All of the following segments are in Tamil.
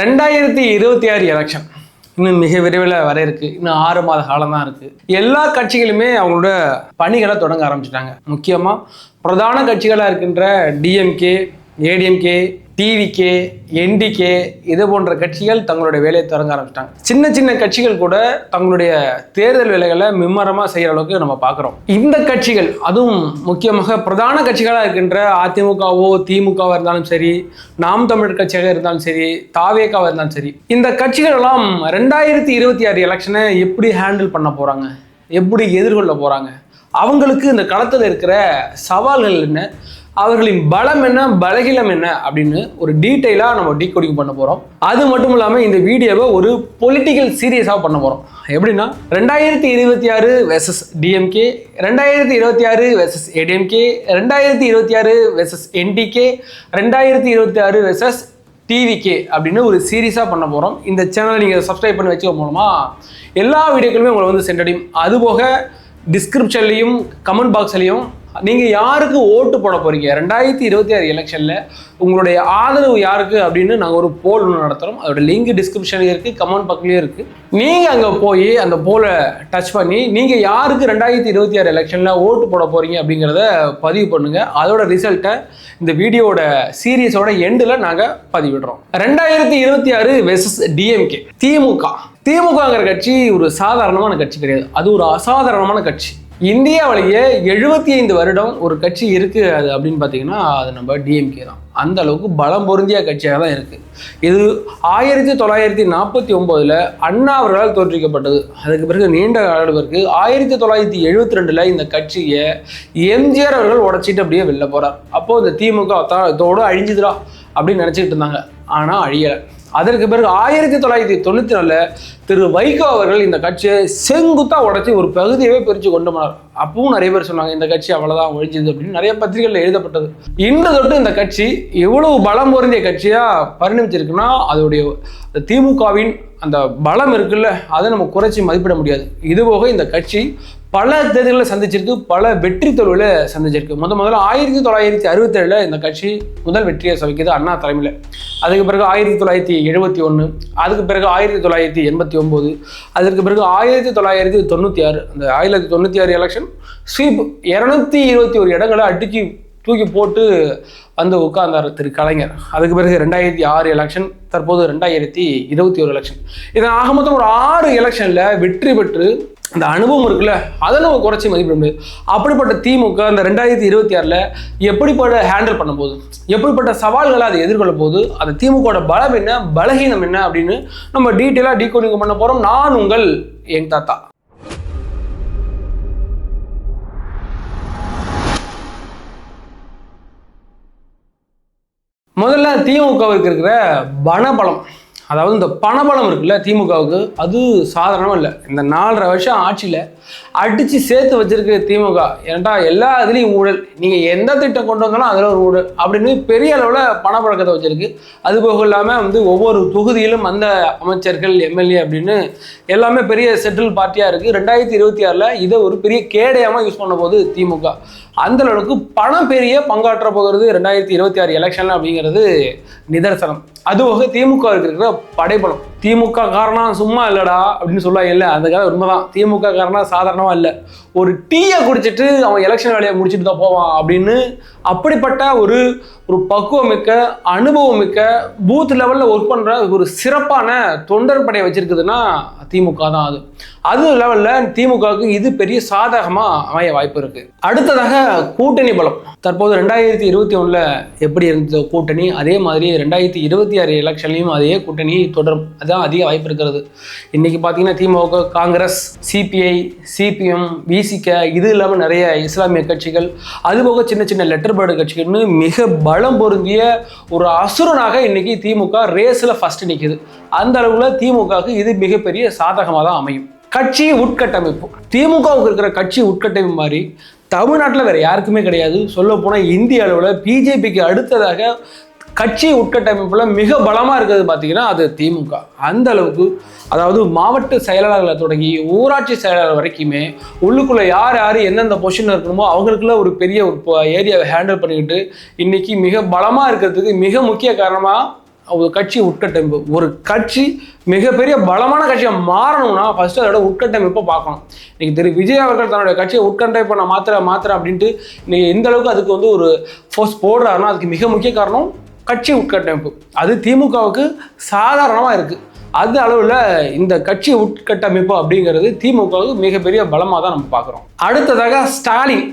ரெண்டாயிரத்தி இருபத்தி ஆறு எலெக்ஷன் இன்னும் மிக விரைவில் வர இருக்கு. இன்னும் ஆறு மாத காலம் தான் இருக்கு. எல்லா கட்சிகளுமே அவங்களோட பணிகளை தொடங்க ஆரம்பிச்சிட்டாங்க. முக்கியமாக பிரதான கட்சிகளாக இருக்கின்ற டிஎம்கே ஏடிஎம்கே டிவிகே என்டிகே இது போன்ற கட்சிகள் தங்களுடைய வேலையை தொடங்க ஆரம்பிச்சிட்டாங்க. சின்ன சின்ன கட்சிகள் கூட தங்களுடைய தேர்தல் வேலைகளை மும்மரமாக செய்கிற அளவுக்கு நம்ம பார்க்குறோம் இந்த கட்சிகள் அதுவும் முக்கியமாக பிரதான கட்சிகளாக இருக்கின்ற அதிமுகவோ திமுகவோ இருந்தாலும் சரி நாம் தமிழர் கட்சியாக இருந்தாலும் சரி தாவேக்காவாக இருந்தாலும் சரி இந்த கட்சிகள் எல்லாம் ரெண்டாயிரத்தி இருபத்தி ஆறு எலெக்ஷனை எப்படி ஹேண்டில் பண்ண போகிறாங்க எப்படி எதிர்கொள்ள போகிறாங்க அவங்களுக்கு இந்த களத்தில் இருக்கிற சவால்கள் என்ன? அவர்களின் பலம் என்ன பலகீனம் என்ன அப்படின்னு ஒரு டீட்டெயிலாக நம்ம டீகோடிங் பண்ண போகிறோம் அது மட்டும் இல்லாமல் இந்த வீடியோவை ஒரு பொலிட்டிக்கல் சீரியஸாக பண்ண போகிறோம் எப்படின்னா ரெண்டாயிரத்தி இருபத்தி ஆறு வெசஸ் டிஎம்கே ரெண்டாயிரத்தி இருபத்தி ஆறு வெசஸ் ஏடிஎம்கே ரெண்டாயிரத்தி இருபத்தி ஆறு வெசஸ் என்டிகே ரெண்டாயிரத்தி இருபத்தி ஆறு வெசஸ் டிவிகே அப்படின்னு ஒரு சீரியஸாக பண்ண போகிறோம் இந்த சேனலை நீங்கள் சப்ஸ்கிரைப் பண்ணி வச்சுக்க மூலமாக எல்லா வீடியோக்களுமே உங்களை வந்து சென்றடையும் அதுபோக டிஸ்கிரிப்ஷன்லையும் கமெண்ட் பாக்ஸ்லையும் நீங்கள் யாருக்கு ஓட்டு போட போகிறீங்க ரெண்டாயிரத்தி இருபத்தி ஆறு எலெக்ஷனில் உங்களுடைய ஆதரவு யாருக்கு அப்படின்னு நாங்கள் ஒரு போல் ஒன்று நடத்துகிறோம் அதோட லிங்க் டிஸ்கிரிப்ஷன்லேயும் இருக்குது கமெண்ட் பக்கத்துலேயும் இருக்குது நீங்கள் அங்கே போய் அந்த போலை டச் பண்ணி நீங்கள் யாருக்கு ரெண்டாயிரத்தி இருபத்தி ஆறு எலெக்ஷனில் ஓட்டு போட போகிறீங்க அப்படிங்கிறத பதிவு பண்ணுங்கள் அதோட ரிசல்ட்டை இந்த வீடியோட சீரியஸோட எண்டில் நாங்கள் பதிவிடுறோம். ரெண்டாயிரத்தி இருபத்தி ஆறு வெசஸ் டிஎம்கே திமுக. திமுகங்கிற கட்சி ஒரு சாதாரணமான கட்சி கிடையாது. அது ஒரு அசாதாரணமான கட்சி. இந்தியாவிலேயே எழுபத்தி ஐந்து வருடம் ஒரு கட்சி இருக்கு அது அப்படின்னு பார்த்தீங்கன்னா அது நம்ம டிஎம்கே தான். அந்த அளவுக்கு பலம் பொருந்திய கட்சியாக தான் இருக்கு. இது ஆயிரத்தி தொள்ளாயிரத்தி நாற்பத்தி ஒம்போதில் அண்ணா அவர்களால் தோற்றுவிக்கப்பட்டது. அதுக்கு பிறகு நீண்ட காலத்திற்கு ஆயிரத்தி தொள்ளாயிரத்தி எழுபத்தி ரெண்டில் இந்த கட்சியை எம்ஜிஆர் அவர்கள் உடைச்சிட்டு அப்படியே வெளில போறார். அப்போ இந்த திமுக இதோடு அழிஞ்சுதுடா அப்படின்னு நினச்சிக்கிட்டு இருந்தாங்க. ஆனால் அழியலை. அதற்கு பிறகு ஆயிரத்தி தொள்ளாயிரத்தி தொண்ணூற்றி நாலில் திரு வைகோ அவர்கள் இந்த கட்சியை செங்குத்தா உடச்சி ஒரு பகுதியவே பிரித்து கொண்டு போனார். அப்பவும் நிறைய பேர் சொன்னாங்க இந்த கட்சி அவ்வளோதான் ஒழிஞ்சது அப்படின்னு. நிறைய பத்திரிகைகளில் எழுதப்பட்டது. இன்று தொட்டு இந்த கட்சி எவ்வளவு பலம் பொருந்திய கட்சியாக பரிணமிச்சிருக்குன்னா அதோடைய திமுகவின் அந்த பலம் இருக்குல்ல அதை நம்ம குறைச்சி மதிப்பிட முடியாது. இதுபோக இந்த கட்சி பல தேர்தல்களை சந்திச்சிருக்கு பல வெற்றி தோல்விகளை சந்திச்சிருக்கு. முத முதல்ல ஆயிரத்தி தொள்ளாயிரத்தி அறுபத்தேழில் இந்த கட்சி முதல் வெற்றியை சமைக்குது அண்ணா தலைமையில். அதுக்கு பிறகு ஆயிரத்தி தொள்ளாயிரத்தி எழுபத்தி ஒன்று அதுக்கு பிறகு ஆயிரத்தி தொள்ளாயிரத்தி எண்பத்தி ஒம்பது அதற்கு பிறகு ஆயிரத்தி தொள்ளாயிரத்தி தொண்ணூற்றி ஆறு அந்த ஆயிரத்தி தொண்ணூற்றி ஆறு எலெக்ஷன் ஸ்வீப் இரநூத்தி இருபத்தி ஒரு இடங்களை அடித்து தூக்கி போட்டு வந்து உட்கார்ந்தார் திரு கலைஞர். அதுக்கு பிறகு ரெண்டாயிரத்தி ஆறு எலெக்ஷன் தற்போது ரெண்டாயிரத்தி இருபத்தி ஒரு எலெக்ஷன் இதன் ஆக மொத்தம் ஒரு ஆறு எலெக்ஷனில் வெற்றி பெற்று அந்த அனுபவம் இருக்குல்ல அதை நம்ம குறைச்சி மதிப்பிட முடியாது. அப்படிப்பட்ட திமுக அந்த ரெண்டாயிரத்தி இருபத்தி ஆறில் எப்படிப்பட்ட ஹேண்டில் பண்ண போகுது எப்படிப்பட்ட சவால்களை அதை எதிர்கொள்ள போகுது அந்த திமுகவோட பலம் என்ன பலகீனம் என்ன அப்படின்னு நம்ம டீட்டெயிலாக டீகோடிங் பண்ண போகிறோம் நான் உங்கள் என் தாத்தா. முதல்ல திமுகவுக்கு இருக்கிற பணபலம் அதாவது இந்த பணபலம் இருக்குல்ல திமுகவுக்கு அது சாதாரணமாக இல்லை. இந்த நாலரை வருஷம் ஆட்சியில் அடித்து சேர்த்து வச்சுருக்கு திமுக ஏன்டா எல்லா இதுலேயும் ஊழல் நீங்கள் எந்த திட்டம் கொண்டு வந்தாலும் அதில் ஒரு ஊழல் அப்படின்னு பெரிய அளவில் பணப்பழக்கத்தை வச்சுருக்கு. அது போக இல்லாமல் வந்து ஒவ்வொரு தொகுதியிலும் அந்த அமைச்சர்கள் எம்எல்ஏ அப்படின்னு எல்லாமே பெரிய செட்டில் பார்ட்டியாக இருக்குது ரெண்டாயிரத்தி இருபத்தி ஆறில் இதை ஒரு பெரிய கேடயமாக யூஸ் பண்ண போது திமுக. அந்த அளவுக்கு பணம் பெரிய பங்காற்ற போகிறது ரெண்டாயிரத்தி இருபத்தி ஆறு எலெக்ஷன் அப்படிங்கிறது நிதர்சனம். அதுபோக திமுக இருக்கிற படைபலம். திமுக காரணம் சும்மா இல்லடா அப்படின்னு சொல்லுவாங்க. இல்லை அந்த கதை உண்மைதான். திமுக காரணம் சாதாரணமாக இல்லை. ஒரு டீயை குடிச்சிட்டு அவன் எலெக்ஷன் வேலையை முடிச்சுட்டு தான் போவான் அப்படின்னு அப்படிப்பட்ட ஒரு ஒரு பக்குவமிக்க அனுபவமிக்க பூத் லெவலில் ஒர்க் பண்ணுற ஒரு சிறப்பான தொண்டர் படையை வச்சிருக்குதுன்னா திமுக தான் அது. அது லெவலில் திமுகவுக்கு இது பெரிய சாதகமாக அமைய வாய்ப்பு இருக்குது அடுத்ததாக கூட்டணி பலம். தற்போது ரெண்டாயிரத்தி இருபத்தி ஒன்றில் எப்படி இருந்த கூட்டணி அதே மாதிரி ரெண்டாயிரத்தி இருபத்தி ஆறு எலெக்ஷன்லையும் அதே கூட்டணி தொடரும். தான் அதிக வாய்ப்பு இருக்கிறது. இன்னைக்கு பார்த்தீங்கன்னா திமுக காங்கிரஸ் சிபிஐ சிபிஎம் விசிக இது இல்லாமல் நிறைய இஸ்லாமிய கட்சிகள் அதுபோக சின்ன சின்ன லெட்டர் பேர்டு கட்சிகள்னு மிக பலம் பொருந்திய ஒரு அசுரனாக இன்னைக்கு திமுக ரேஸில் ஃபஸ்ட்டு நிற்கிது அந்த அளவில் திமுகவுக்கு இது மிகப்பெரிய சாதகமாக தான் அமையும். கட்சி உட்கட்டமைப்பு. திமுகவுக்கு இருக்கிற கட்சி உட்கட்டமைப்பு மாதிரி தமிழ்நாட்டில் வேற யாருக்குமே கிடையாது. சொல்ல போனால் இந்திய அளவில் பிஜேபிக்கு அடுத்ததாக கட்சி உட்கட்டமைப்பில் மிக பலமாக இருக்கிறது பார்த்தீங்கன்னா அது திமுக. அந்த அளவுக்கு அதாவது மாவட்ட செயலாளர்களை தொடங்கி ஊராட்சி செயலாளர் வரைக்குமே உள்ளுக்குள்ளே யார் யார் எந்தெந்த பொசிஷன் இருக்கணுமோ அவங்களுக்குள்ள ஒரு பெரிய ஒரு ஏரியாவை ஹேண்டில் பண்ணிக்கிட்டு இன்னைக்கு மிக பலமாக இருக்கிறதுக்கு மிக முக்கிய காரணமாக ஒரு கட்சி உட்கட்டமைப்பு. ஒரு கட்சி மிகப்பெரிய பலமான கட்சியாக மாறணும்னா ஃபஸ்ட்டு அதோட உட்கட்டமைப்பை பார்க்கணும். இன்னைக்கு திரு. விஜய் அவர்கள் தன்னுடைய கட்சியை உட்கட்டமைப்பை நான் மாத்திர மாத்திர அப்படின்ட்டு இன்னைக்கு எந்த அளவுக்கு அதுக்கு வந்து ஒரு ஃபோர்ஸ் போடுறாருன்னா அதுக்கு மிக முக்கிய காரணம் கட்சி உட்கட்டமைப்பு. அது திமுகவுக்கு சாதாரணமாக இருக்குது அது அளவில் இந்த கட்சி உட்கட்டமைப்பு அப்படிங்கிறது திமுகவுக்கு மிகப்பெரிய பலமாக தான் நம்ம பார்க்குறோம். அடுத்ததாக ஸ்டாலின்.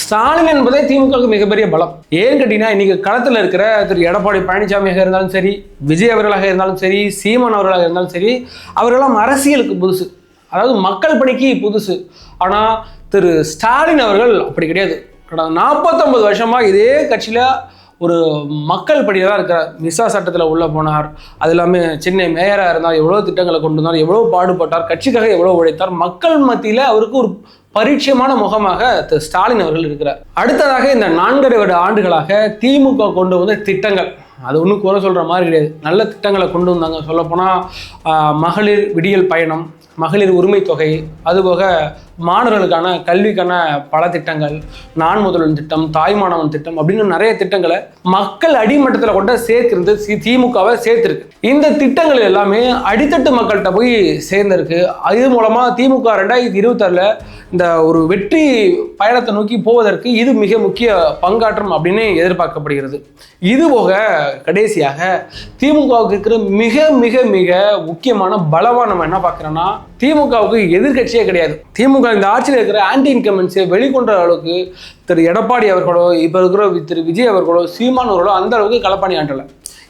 ஸ்டாலின் என்பதே திமுகவுக்கு மிகப்பெரிய பலம். ஏன்னு கேட்டீங்கன்னா இன்றைக்கி களத்தில் இருக்கிற திரு. எடப்பாடி பழனிசாமியாக இருந்தாலும் சரி விஜய் அவர்களாக இருந்தாலும் சரி சீமான் அவர்களாக இருந்தாலும் சரி அவர்களெல்லாம் அரசியலுக்கு புதுசு. அதாவது மக்கள் பணிக்கு புதுசு. ஆனால் திரு. ஸ்டாலின் அவர்கள் அப்படி கிடையாது. கடந்த நாற்பத்தொம்பது வருஷமாக இதே கட்சியில் ஒரு மக்கள் படியாக தான் இருக்கிறார் மிசா சட்டத்தில் உள்ளே போனார். அது இல்லாமல் சென்னை மேயராக இருந்தார். எவ்வளோ திட்டங்களை கொண்டு வந்தார். எவ்வளோ பாடுபட்டார். கட்சிக்காக எவ்வளோ உழைத்தார். மக்கள் மத்தியில் அவருக்கு ஒரு பரிச்சயமான முகமாக திரு ஸ்டாலின் அவர்கள் இருக்கிறார். அடுத்ததாக இந்த நான்கரை வருட ஆண்டுகளாக திமுக கொண்டு வந்த திட்டங்கள். அது ஒன்றும் குறை சொல்கிற மாதிரி கிடையாது. நல்ல திட்டங்களை கொண்டு வந்தாங்க. சொல்லப்போனால் மகளிர் விடியல் பயணம் மகளிர் உரிமை தொகை அதுபோக மாணவர்களுக்கான கல்விக்கான பல திட்டங்கள் நான் முதல்வன் திட்டம் தாய்மானவன் திட்டம் அப்படின்னு நிறைய திட்டங்களை மக்கள் அடிமட்டத்தில் கொண்ட சேர்க்கிறது சி திமுகவை சேர்த்திருக்கு. இந்த திட்டங்கள் எல்லாமே அடித்தட்டு மக்கள்கிட்ட போய் சேர்ந்திருக்கு. இது மூலமாக திமுக ரெண்டாயிரத்தி இருபத்தாறில் இந்த ஒரு வெற்றி பயணத்தை நோக்கி போவதற்கு இது மிக முக்கிய பங்காற்றும் அப்படின்னு எதிர்பார்க்கப்படுகிறது. இது போக கடைசியாக திமுகவுக்கு இருக்கிற மிக மிக மிக முக்கியமான பலவான் நம்ம என்ன பார்க்குறோன்னா திமுகவுக்கு எதிர்க்கட்சியே கிடையாது. திமுக இந்த ஆட்சியில் இருக்கிற ஆன்டி இன்கமெண்ட்ஸை வெளிக்கொண்ட அளவுக்கு திரு எடப்பாடி அவர்களோ இப்போ இருக்கிற திரு விஜய் அவர்களோ சீமான் அவர்களோ அந்த அளவுக்கு களப்பணி ஆண்டலை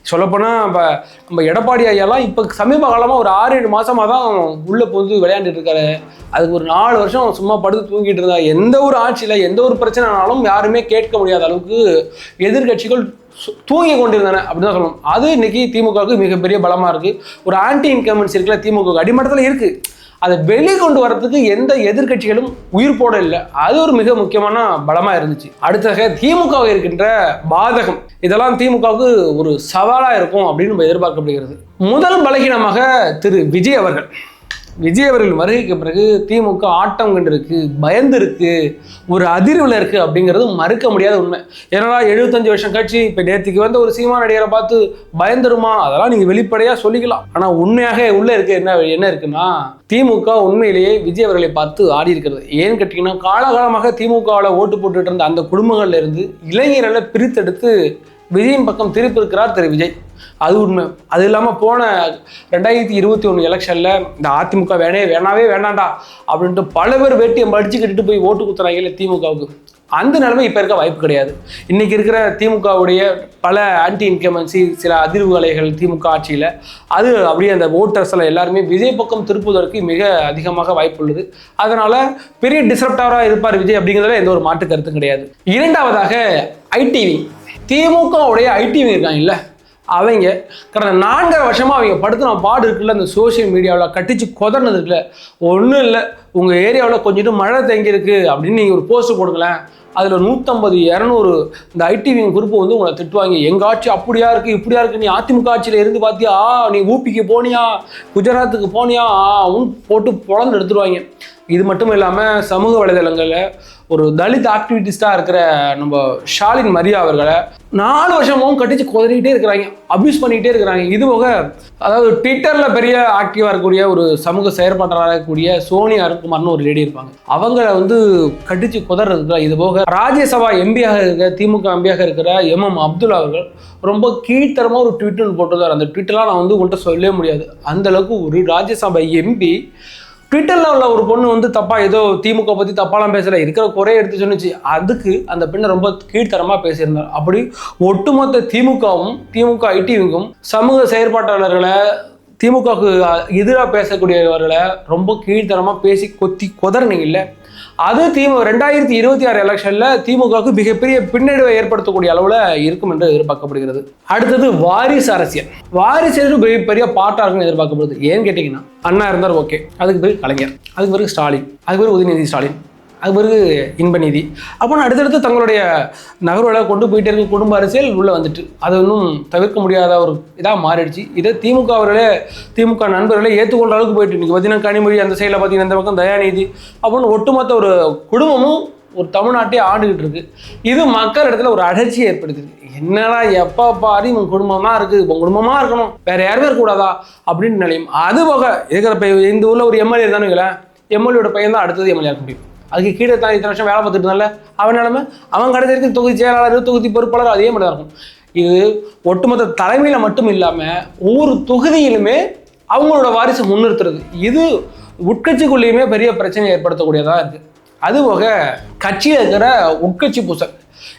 சொல்லப்போனால் இப்போ நம்ம எடப்பாடி ஐயாலாம் இப்போ சமீப காலமாக ஒரு ஆறு ஏழு மாதமாக தான் உள்ளே புகுந்து விளையாண்டுட்டு இருக்காரு. அதுக்கு ஒரு நாலு வருஷம் சும்மா படுத்து தூங்கிட்டு இருந்தா எந்த ஒரு ஆட்சியில் எந்த ஒரு பிரச்சனைனாலும் யாருமே கேட்க முடியாத அளவுக்கு எதிர்க்கட்சிகள் சு- தூங்கி கொண்டிருந்தன அப்படின்னு தான் சொல்லணும். அது இன்னைக்கு திமுகவுக்கு மிகப்பெரிய பலமாக இருக்குது ஒரு ஆன்டி இன்கமெண்ட்ஸ் இருக்குல்ல திமுக அடிமட்டத்தில் இருக்குது அதை வெளிக்கொண்டு வரதுக்கு எந்த எதிர்க்கட்சிகளும் உயிர் போட இல்லை. அது ஒரு மிக முக்கியமான பலமாக இருந்துச்சு. அடுத்ததாக திமுக இருக்கின்ற பாதகம். இதெல்லாம் திமுகவுக்கு ஒரு சவாலாக இருக்கும் அப்படின்னு நம்ம எதிர்பார்க்கப்படுகிறது. முதல் பலகீனமாக திரு விஜய் அவர்கள். விஜய் அவர்கள் வருகைக்கு பிறகு திமுக ஆட்டம் கண்டிருக்கு பயந்து இருக்கு ஒரு அதிர்வில் இருக்கு அப்படிங்கிறது மறுக்க முடியாத உண்மை. ஏன்னா எழுபத்தஞ்சு வருஷம் கட்சி இப்போ நேற்றுக்கு வந்து ஒரு சீமா நடிகரை பார்த்து பயந்துருமா அதெல்லாம் நீங்கள் வெளிப்படையாக சொல்லிக்கலாம். ஆனால் உண்மையாக உள்ள இருக்கு என்ன என்ன இருக்குன்னா திமுக உண்மையிலேயே விஜய் அவர்களை பார்த்து ஆடி இருக்கிறது. ஏன்னு கேட்டிங்கன்னா காலகாலமாக திமுகவில் ஓட்டு போட்டுட்டு இருந்த அந்த குடும்பங்கள்ல இருந்து இளைஞர்களை பிரித்தெடுத்து விஜயின் பக்கம் திருப்பிருக்கிறார் திரு விஜய். அது உண்மை. அது இல்லாமல் போன ரெண்டாயிரத்தி இருபத்தி ஒன்று எலெக்ஷனில் இந்த அதிமுக வேணே வேணாவே வேணாண்டா அப்படின்ட்டு பல பேர் வேட்டியை மடிச்சு கட்டிட்டு போய் ஓட்டு குத்துறாங்கல்ல திமுகவுக்கு. அந்த நிலைமை இப்போ இருக்க வாய்ப்பு கிடையாது. இன்றைக்கி இருக்கிற திமுகவுடைய பல ஆன்டி இன்கமன்சி சில அதிர்வு அலைகள் திமுக ஆட்சியில் அது அப்படியே அந்த ஓட்டர்ஸில் எல்லாருமே விஜய் பக்கம் திருப்புவதற்கு மிக அதிகமாக வாய்ப்பு உள்ளது. அதனால் பெரிய டிஸ்ரப்டராக இருப்பார் விஜய் அப்படிங்கிறதுல எந்த ஒரு மாற்று கருத்தும் கிடையாது. இரண்டாவதாக ஐடிவி. திமுகவுடைய ஐடிவி இருக்காங்கல்ல அவங்க கடந்த நான்கரை வருஷமா அவங்க படுத்துன பாடு இருக்குல்ல இந்த சோஷியல் மீடியாவில் கட்டிச்சு கொதர்னது இருக்குல்ல. ஒன்றும் இல்லை. உங்கள் ஏரியாவில் கொஞ்சம் மழை தேங்கியிருக்கு அப்படின்னு நீங்கள் ஒரு போஸ்ட் போடுங்களேன். அதில் நூற்றம்பது இரநூறு இந்த ஐடிவிங் குரூப் வந்து உங்களை திட்டுவாங்க. எங்கள் ஆட்சி அப்படியா இருக்குது இப்படியா இருக்குது நீ அதிமுக ஆட்சியில் இருந்து பார்த்தியா நீ ஊபிக்கு போனியா? குஜராத்துக்கு போனியா? ஆவும் போட்டு பொழந்து எடுத்துருவாங்க. இது மட்டும் இல்லாமல் சமூக வலைதளங்களில் ஒரு தலித் ஆக்டிவிட்டிஸ்டாக இருக்கிற நம்ம ஷாலின் மரியா அவர்களை நாலு வருஷமும் கட்டிச்சு குதறிக்கிட்டே இருக்கிறாங்க. அப்யூஸ் பண்ணிகிட்டே இருக்கிறாங்க. இது போக அதாவது ட்விட்டரில் பெரிய ஆக்டிவாக இருக்கக்கூடிய ஒரு சமூக செயற்பாட்டாளராக இருக்கக்கூடிய சோனியா அருண்குமார்னு ஒரு லேடி இருப்பாங்க. அவங்கள வந்து கடிச்சு குதறதுக்கு இது போக ராஜ்யசபா எம்பியாக இருக்கிற திமுக எம்பியாக இருக்கிற எம் எம் அப்துல்லா அவர்கள் ரொம்ப கீழ்த்தரமாக ஒரு ட்விட்டர் போட்டிருந்தார். அந்த ட்விட்டர்லாம் நான் வந்து உங்கள்கிட்ட சொல்லவே முடியாது. அந்த அளவுக்கு ஒரு ராஜ்யசபா எம்பி ட்விட்டரில் உள்ள ஒரு பொண்ணு வந்து தப்பாக ஏதோ திமுக பற்றி தப்பாலாம் பேசலை இருக்கிற குறைய எடுத்து சொன்னிச்சு. அதுக்கு அந்த பெண்ணை ரொம்ப கீழ்த்தரமாக பேசியிருந்தார். அப்படி ஒட்டுமொத்த திமுகவும் திமுக ஐடிவிங்கும் சமூக செயற்பாட்டாளர்களை திமுகவுக்கு எதிராக பேசக்கூடியவர்களை ரொம்ப கீழ்த்தரமாக பேசி கொத்தி கொதறினீங்கல்ல அது திமு ரெண்டாயிரத்தி இருபத்தி ஆறு எலெக்ஷனில் திமுகவுக்கு மிகப்பெரிய பின்னடைவை ஏற்படுத்தக்கூடிய அளவில் இருக்கும் என்று எதிர்பார்க்கப்படுகிறது. அடுத்தது வாரிசு அரசியல். வாரிசு அரசியல் பெரிய பெரிய பாட்டாக இருக்குன்னு எதிர்பார்க்கப்படுது. ஏன்னு கேட்டிங்கன்னா அண்ணா இருந்தார் ஓகே. அதுக்கு பிறகு கலைஞர். அதுக்கு பிறகு ஸ்டாலின். அதுக்கு பிறகு உதயநிதி ஸ்டாலின். அது பிறகு இன்பநிதி அப்போ அடுத்தடுத்து தங்களுடைய நகர்வுகளை கொண்டு போயிட்டே இருக்க குடும்ப அரசியல் உள்ளே வந்துட்டு. அது இன்னும் தவிர்க்க முடியாத ஒரு இதாக மாறிடுச்சு. இதை திமுக அவர்களே திமுக நண்பர்களே ஏற்றுக்கொள்கிற அளவுக்கு போயிட்டு இன்னைக்கு பார்த்தீங்கன்னா கனிமொழி அந்த சைடில் பார்த்தீங்கன்னா இந்த பக்கம் தயாநிதி அப்படின்னு ஒட்டுமொத்த ஒரு குடும்பமும் ஒரு தமிழ்நாட்டையே ஆண்டுகிட்டு இருக்கு. இது மக்கள் இடத்துல ஒரு அழற்சியை ஏற்படுத்துது. என்னடா எப்போ பாரு உன் குடும்பமாக தான் இருக்குது. உன் குடும்பமாக இருக்கணும். வேற யாருமே இருக்கக்கூடாதா அப்படின்னு நிலையும் அது போக இருக்கிற இப்போ இந்த ஊரில் ஒரு எம்எல்ஏ தானே எம்எல்ஏட பையன் தான் அடுத்தது எம்எல்ஏ இருக்க முடியும். அதுக்கு கீழே தான் இத்தனை வருஷம் வேலை பார்த்துட்டு இருந்தால அவன் நிலமை? அவன் கடைசி வரைக்கும் தொகுதி செயலாளர் தொகுதி பொறுப்பாளர் அதே மாதிரி தான் இருக்கும். இது ஒட்டுமொத்த தலைமையில் மட்டும் இல்லாமல் ஒவ்வொரு தொகுதியிலுமே அவங்களோட வாரிசு முன்னிறுத்துறது. இது உட்கட்சிக்குள்ளேயுமே பெரிய பிரச்சனை ஏற்படுத்தக்கூடியதாக இருக்குது அதுபோக கட்சியில் இருக்கிற உட்கட்சி பூசல்.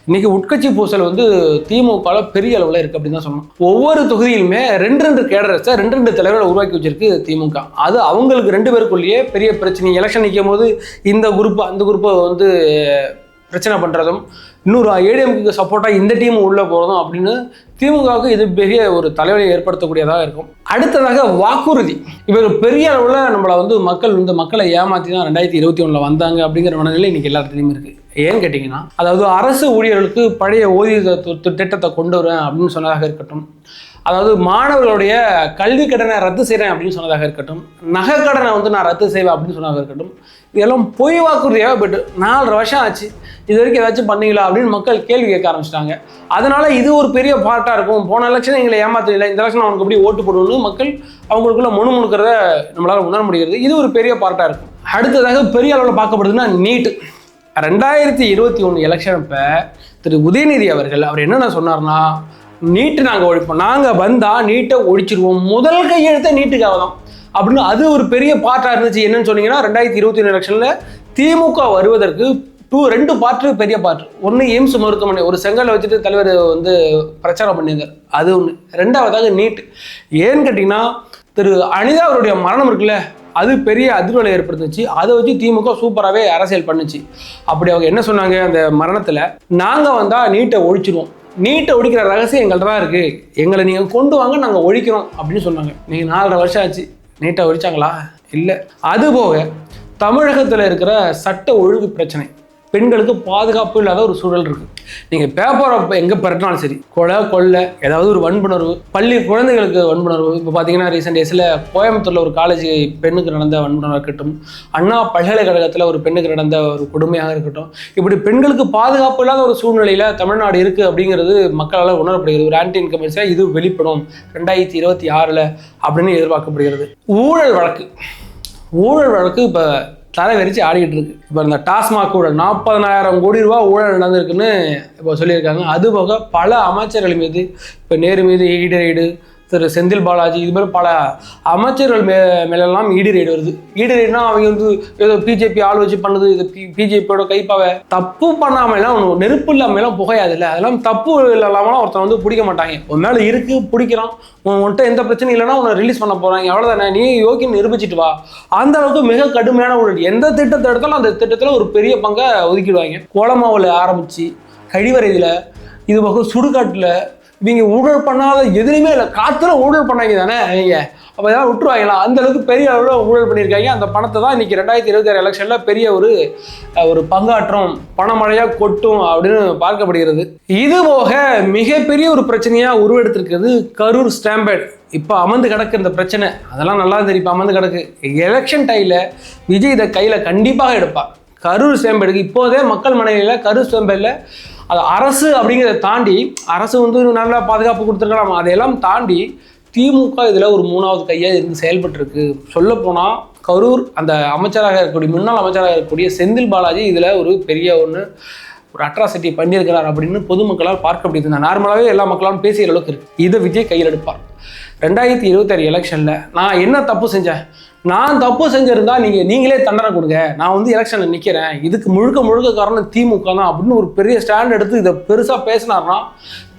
இன்னைக்கு உட்கட்சி பூசல் வந்து திமுகவில் பெரிய அளவில் இருக்குது அப்படின்னு தான் சொன்னோம் ஒவ்வொரு தொகுதியிலுமே ரெண்டு ரெண்டு கேடரஸை ரெண்டு ரெண்டு தலைவரை உருவாக்கி வச்சிருக்கு திமுக. அது அவங்களுக்கு ரெண்டு பேருக்குள்ளேயே பெரிய பிரச்சனை. எலெக்ஷன் நிற்கும் போது இந்த குரூப் அந்த குரூப்பை வந்து பிரச்சனை பண்ணுறதும் இன்னொரு ஏடிஎம்க்கு சப்போர்ட்டாக இந்த டீம் உள்ளே போகிறதும் அப்படின்னு திமுகவுக்கு இது பெரிய ஒரு தலைவலியை ஏற்படுத்தக்கூடியதாக இருக்கும். அடுத்ததாக வாக்குறுதி. இவர் பெரிய அளவில் நம்மளை வந்து மக்கள் வந்து மக்களை ஏமாற்றி தான் ரெண்டாயிரத்தி இருபத்தி ஒன்றில் வந்தாங்க அப்படிங்கிற மனநிலை இன்றைக்கி எல்லாத்துலேயுமே இருக்குது ஏன்னு கேட்டிங்கன்னா அதாவது அரசு ஊழியர்களுக்கு பழைய ஓய்வு திட்டத்தை கொண்டு வரேன் அப்படின்னு சொன்னதாக இருக்கட்டும் அதாவது மாணவர்களுடைய கல்வி கடனை ரத்து செய்கிறேன் அப்படின்னு சொன்னதாக இருக்கட்டும் நகை கடனை வந்து நான் ரத்து செய்வேன் அப்படின்னு சொன்னதாக இருக்கட்டும் இதெல்லாம் பொய் வாக்குறுதியாக போயிட்டு நாலரை வருஷம் ஆச்சு இது வரைக்கும் ஏதாச்சும் பண்ணீங்களா அப்படின்னு மக்கள் கேள்வி கேட்க ஆரம்பிச்சிட்டாங்க. அதனால இது ஒரு பெரிய பார்ட்டாக இருக்கும். போன எலெக்ஷன் எங்களை ஏமாத்தல இந்த எலெக்ஷன் அவனுக்கு எப்படி ஓட்டு போடணும்னு மக்கள் அவங்களுக்குள்ள முணு முணுக்கிறத நம்மளால உணர முடிகிறது. இது ஒரு பெரிய பார்ட்டாக இருக்கும். அடுத்ததாக பெரிய அளவில் பார்க்கப்படுதுன்னா நீட்டு ரெண்டாயிரத்தி இருபத்தி ஒன்று எலெக்ஷன் இப்போ திரு. உதயநிதி அவர்கள் அவர் என்னென்ன சொன்னார்னா நீட்டு நாங்கள் ஒழிப்போம். நாங்கள் வந்தால் நீட்டை ஒழிச்சிருவோம். முதல் கையெழுத்தை நீட்டுக்காக தான் அப்படின்னு அது ஒரு பெரிய பார்ட்டாக இருந்துச்சு. என்னன்னு சொன்னீங்கன்னா ரெண்டாயிரத்தி இருபத்தி ஒன்று எலெக்ஷனில் திமுக வருவதற்கு டூ ரெண்டு பார்ட்டு பெரிய பார்ட் ஒன்று எய்ம்ஸ் மருத்துவமனை. ஒரு செங்கலை வச்சுட்டு தலைவர் வந்து பிரச்சாரம் பண்ணியிருந்தார் அது ஒன்று ரெண்டாவதாக நீட் ஏன்னு கேட்டிங்கன்னா திரு அனிதா அவருடைய மரணம் இருக்குல்ல அது பெரிய அதிர்வலை ஏற்படுத்துச்சு. அதை வச்சு திமுக சூப்பராகவே அரசியல் பண்ணுச்சு. அப்படி அவங்க என்ன சொன்னாங்க அந்த மரணத்தில்? நாங்கள் வந்தால் நீட்டை ஒழிச்சிடுவோம் நீட்டை ஒழிக்கிற ரகசியம் எங்கள்கிட்ட தான் இருக்குது எங்களை நீங்கள் கொண்டு வாங்க நாங்கள் ஒழிக்கிறோம் அப்படின்னு சொன்னாங்க. நீங்கள் நாலரை வருஷம் ஆச்சு. நீட்டை ஒழிச்சாங்களா? இல்லை. அதுபோக தமிழகத்தில் இருக்கிற சட்ட ஒழுங்கு பிரச்சனை. பெண்களுக்கு பாதுகாப்பு இல்லாத ஒரு சூழல் இருக்கு. நீங்க பேப்பரை எங்க பரட்டினாலும் சரி கொலை கொள்ளை ஏதாவது ஒரு வன்புணர்வு பள்ளி குழந்தைகளுக்கு வன்புணர்வு இப்போ பார்த்தீங்கன்னா ரீசெண்ட் டேஸில் கோயம்புத்தூர்ல ஒரு காலேஜ் பெண்ணுக்கு நடந்த வன்புணர்வாக இருக்கட்டும் அண்ணா பல்கலைக்கழகத்தில் ஒரு பெண்ணுக்கு நடந்த ஒரு கொடுமையாக இருக்கட்டும் இப்படி பெண்களுக்கு பாதுகாப்பு இல்லாத ஒரு சூழ்நிலையில தமிழ்நாடு இருக்கு அப்படிங்கிறது மக்களால் உணரப்படுகிறது. ஒரு ஆன்டி இன்கமன்ஸாக இது வெளிப்படும். ரெண்டாயிரத்தி இருபத்தி ஆறில் அப்படின்னு எதிர்பார்க்கப்படுகிறது. ஊழல் வழக்கு. ஊழல் வழக்கு இப்போ தலை வெறிச்சு ஆடிக்கிட்டு இருக்கு. இப்போ இந்த டாஸ்மாக் கூட நாற்பதனாயிரம் கோடி ரூபா ஊழல் நடந்திருக்குன்னு இப்போ சொல்லியிருக்காங்க. அதுபோக பல அமைச்சர்கள் மீது இப்போ நேரு மீது ஈடு திரு செந்தில் பாலாஜி இது மாதிரி பல அமைச்சர்கள் மே மேலெல்லாம் ஈடு ரைடு வருது. ஈடு ரைடுனா அவங்க வந்து ஏதோ பிஜேபி ஆள் வச்சு பண்ணுது இது பிஜேபியோட கைப்பாவை. தப்பு பண்ணாமலாம் ஒன்று நெருப்பு இல்லாமலாம் புகையாது இல்லை. அதெல்லாம் தப்பு இல்லாமலாம் ஒருத்தன் வந்து பிடிக்க மாட்டாங்க. உன் மேலே இருக்கு பிடிக்கிறான். உன் உன்கிட்ட எந்த பிரச்சனையும் இல்லைனா உன்னை ரிலீஸ் பண்ண போறாங்க. அவ்வளோதானே நீ யோகி நிரூபிச்சிட்டு வா. அந்த அளவுக்கு மிக கடுமையான ஊழல். எந்த திட்டத்தை எடுத்தாலும் அந்த திட்டத்தில் ஒரு பெரிய பங்கை ஒதுக்கிடுவாங்க. கோலமாவில் ஆரம்பிச்சு கழிவறையில் இது போக சுடுகாட்டில் இவங்க ஊழல் பண்ணாத எதுலையுமே இல்லை. காத்துல ஊழல் பண்ணாங்க தானே நீங்க. அப்போ இதெல்லாம் விட்டுருவாங்களா? அந்த அளவுக்கு பெரிய அளவில் ஊழல் பண்ணியிருக்காங்க. அந்த பணத்தை தான் இன்னைக்கு ரெண்டாயிரத்தி இருபத்தி ஆறு எலெக்ஷனில் பெரிய ஒரு ஒரு பங்காற்றம் பணமழையாக கொட்டும் அப்படின்னு பார்க்கப்படுகிறது. இது போக மிகப்பெரிய ஒரு பிரச்சனையாக உருவெடுத்திருக்கிறது கரூர் ஸ்டாம்பேட். இப்போ அமர்ந்து கிடக்கு இந்த பிரச்சனை. அதெல்லாம் நல்லா தெரியும். இப்போ அமர்ந்து கிடக்கு. எலெக்ஷன் டைமில் விஜய் இதை கையில் கண்டிப்பாக எடுப்பார். கரூர் ஸ்டாம்பேடுக்கு இப்போதே மக்கள் மனைவியில் கரூர் ஸ்டாம்பேடில் அது அரசு அப்படிங்கிறத தாண்டி அரசு வந்து நல்லா பாதுகாப்பு கொடுத்துருக்கலாம் அதையெல்லாம் தாண்டி திமுக இதில் ஒரு மூணாவது கையாக இருந்து செயல்பட்டுருக்கு. சொல்லப்போனால் கரூர் அந்த அமைச்சராக இருக்கக்கூடிய முன்னாள் அமைச்சராக இருக்கக்கூடிய செந்தில் பாலாஜி இதில் ஒரு பெரிய ஒன்று ஒரு அட்ராசிட்டி பண்ணியிருக்கிறார் அப்படின்னு பொதுமக்களால் பார்க்க முடியுது. நார்மலாகவே எல்லா மக்களாலும் பேசுகிற அளவுக்கு இருக்குது இதை விஜய் கையில் எடுப்பார். ரெண்டாயிரத்தி இருபத்தாறு எலெக்ஷனில் நான் என்ன தப்பு செஞ்சேன்? நான் தப்பு செஞ்சிருந்தா நீங்கள் நீங்களே தண்டனை கொடுங்க. நான் வந்து எலெக்ஷனில் நிற்கிறேன் இதுக்கு முழுக்க முழுக்க காரணம் திமுக தான் அப்படின்னு ஒரு பெரிய ஸ்டாண்ட் எடுத்து இதை பெருசாக பேசினார்னா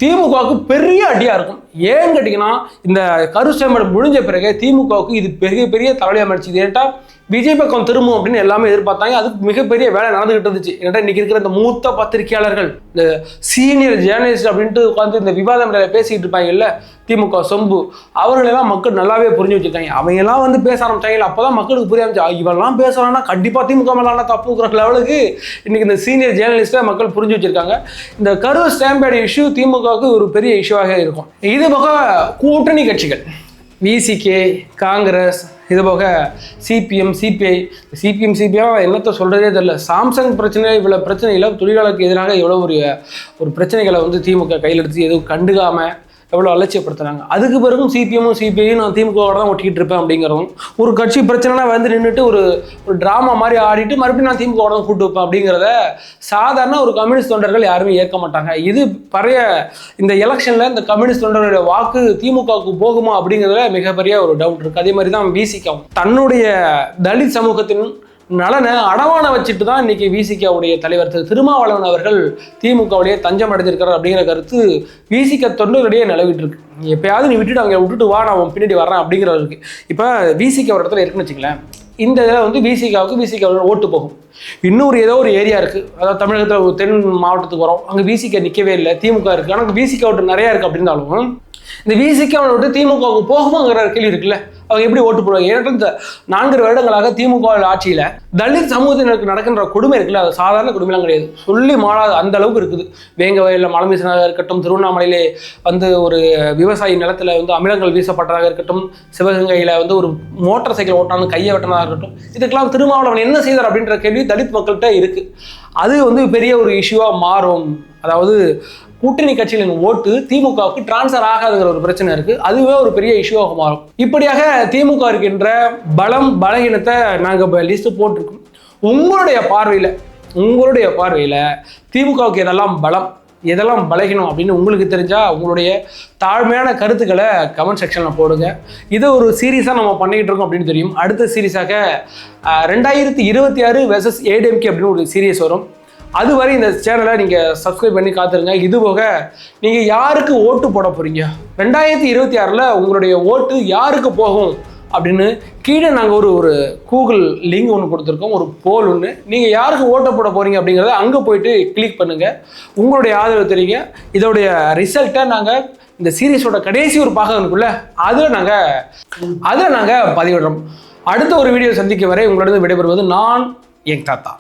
திமுகவுக்கு பெரிய அடியாக இருக்கும். ஏன்னு கேட்டிங்கன்னா இந்த கருசேமடு முடிஞ்ச பிறகு திமுகவுக்கு இது பெரிய பெரிய தலைவலி அமைச்சு ஏன்ட்டா பிஜேபி பக்கம் திரும்பும் அப்படின்னு எல்லாமே எதிர்பார்த்தாங்க. அதுக்கு மிகப்பெரிய வேலை நடந்துகிட்டு இருந்துச்சு. ஏன்னா இன்னைக்கு இருக்கிற இந்த மூத்த பத்திரிகையாளர்கள் இந்த சீனியர் ஜேர்னலிஸ்ட் அப்படின்ட்டு உட்காந்து இந்த விவாதம் மேல பேசிக்கிட்டு இருப்பாங்கல்ல திமுக சொம்பு அவர்களெல்லாம் மக்கள் நல்லாவே புரிஞ்சு வச்சுருக்காங்க. அவங்க எல்லாம் வந்து பேச ஆரம்பிச்சாங்க அப்பதான் மக்களுக்கு புரிய ஆரம்பிச்சு இவெல்லாம் பேசுறான்னா கண்டிப்பா திமுக மேலான தப்புங்கிற லெவலுக்கு இன்னைக்கு இந்த சீனியர் ஜேர்னலிஸ்ட்டை மக்கள் புரிஞ்சு வச்சிருக்காங்க. இந்த கரூர் ஸ்டாம்பேட் இஷ்யூ திமுகவுக்கு ஒரு பெரிய இஷ்யூவாக இருக்கும். இது போக கூட்டணி கட்சிகள் விசிகே காங்கிரஸ் இது போக சிபிஎம் சிபிஐ சிபிஎம் சிபிஐ என்னத்தை சொல்கிறதே தெரியல. சாம்சங் பிரச்சனை இவ்வளோ பிரச்சனையில் தொழிலாளருக்கு எதிராக எவ்வளோ ஒரு ஒரு பிரச்சனைகளை வந்து திமுக கையில் எடுத்து எதுவும் கண்டுக்காமல் எவ்வளோ அலட்சியப்படுத்துறாங்க அதுக்கு பிறகும் சிபிஎம்மும் சிபிஐயும் நான் திமுகவோட தான் ஒட்டிக்கிட்டு இருப்பேன் அப்படிங்கிறதும் ஒரு கட்சி பிரச்சனைனா வந்து நின்றுட்டு ஒரு ஒரு ட்ராமா மாதிரி ஆடிட்டு மறுபடியும் நான் திமுகவோட தான் கூட்டு வைப்பேன் அப்படிங்கிறத சாதாரண ஒரு கம்யூனிஸ்ட் தொண்டர்கள் யாருமே ஏற்க மாட்டாங்க. இது பழைய இந்த எலெக்ஷனில் இந்த கம்யூனிஸ்ட் தொண்டர்களுடைய வாக்கு திமுகவுக்கு போகுமா அப்படிங்கிறதுல மிகப்பெரிய ஒரு டவுட் இருக்குது அதே மாதிரி தான் விசிகாவும் தன்னுடைய தலித் சமூகத்தின் நலனை அடவான வச்சுட்டு தான் இன்னைக்கு விசிகாவுடைய தலைவர் திரு திருமாவளவன் அவர்கள் திமுகவுடைய தஞ்சம் அடைஞ்சிருக்கிறார் அப்படிங்கிற கருத்து விசிக தொண்டர்களிடையே நிலவிட்டு இருக்கு. எப்பயாவது நீ விட்டுட்டு அவங்க விட்டுட்டு வா நான் பின்னாடி வர்றேன் அப்படிங்கிறது இருக்கு. இப்போ விசிக ஒரு இடத்துல இருக்குன்னு வச்சுங்களேன் இந்த இதில் வந்து விசிகாவுக்கு விசிக ஓட்டு போகும். இன்னொரு ஏதோ ஒரு ஏரியா இருக்குது அதாவது தமிழகத்தில் ஒரு தென் மாவட்டத்துக்கு வரோம். அங்கே விசிக நிற்கவே இல்லை. திமுக இருக்குது ஆனால் விசிக ஓட்டு நிறையா இருக்குது அப்படின்னாலும் இந்த விசிக்கு அவனை விட்டு திமுகவுக்கு போகுமாங்கிற கேள்வி இருக்குல்ல அவங்க எப்படி ஓட்டு போடுவாங்க? ஏன்னா இந்த நான்கு வருடங்களாக திமுக ஆட்சியில் தலித் சமூகத்தினருக்கு நடக்கின்ற கொடுமை இருக்குல்ல அது சாதாரண கொடுமைலாம் கிடையாது. சொல்லி மாறாத அந்த அளவுக்கு இருக்குது. வேங்க வயலில் மலை வீசினதாக இருக்கட்டும் திருவண்ணாமலையிலே வந்து ஒரு விவசாயி நிலத்தில் வந்து அமிலங்கள் வீசப்பட்டதாக இருக்கட்டும் சிவகங்கையில் வந்து ஒரு மோட்டார் சைக்கிள் ஓட்டான்னு கையை வெட்டினதாக இருக்கட்டும் இதுக்கெல்லாம் திருமாவளவன் என்ன செய்தார் அப்படின்ற கேள்வி தலித் மக்கள்கிட்ட இருக்குது அது வந்து பெரிய ஒரு இஷ்யூவாக மாறும். அதாவது கூட்டணி கட்சிகளின் ஓட்டு திமுகவுக்கு டிரான்ஸ்ஃபர் ஆகாதுங்கிற ஒரு பிரச்சனை இருக்கு. அதுவே ஒரு பெரிய இஷ்யூவாக மாறும். இப்படியாக திமுக இருக்கின்ற பலம் பலகீனத்தை நாங்கள் லிஸ்ட் போட்டிருக்கோம். உங்களுடைய பார்வையில் உங்களுடைய பார்வையில் திமுகவுக்கு எதெல்லாம் பலம் எதெல்லாம் பலகீனம் அப்படின்னு உங்களுக்கு தெரிஞ்சால் உங்களுடைய தாழ்மையான கருத்துக்களை கமெண்ட் செக்ஷனில் போடுங்க. இதை ஒரு சீரீஸாக நம்ம பண்ணிக்கிட்டு இருக்கோம் அப்படின்னு தெரியும். அடுத்த சீரீஸாக ரெண்டாயிரத்தி இருபத்தி ஆறு வெர்சஸ் ஏடிஎம்கே அப்படின்னு ஒரு சீரியஸ் வரும். அதுவரை இந்த சேனலை நீங்கள் சப்ஸ்கிரைப் பண்ணி காத்துருங்க. இது போக நீங்கள் யாருக்கு ஓட்டு போட போகிறீங்க ரெண்டாயிரத்தி இருபத்தி ஆறில் உங்களுடைய ஓட்டு யாருக்கு போகும்? அப்படின்னு கீழே நாங்கள் ஒரு ஒரு கூகுள் லிங்க் ஒன்று கொடுத்துருக்கோம். ஒரு போல் ஒன்று நீங்கள் யாருக்கு ஓட்ட போட போகிறீங்க அப்படிங்கிறத அங்கே போயிட்டு கிளிக் பண்ணுங்கள் உங்களுடைய ஆதரவு தெரியுங்க இதோடைய ரிசல்ட்டை நாங்கள் இந்த சீரீஸோட கடைசி ஒரு பாகம் இருக்குல்ல அதில் நாங்கள் அதை நாங்கள் பதிவிடுறோம். அடுத்த ஒரு வீடியோ சந்திக்க வரை உங்களிடம் விடைபெறுவது நான் என் தாத்தா.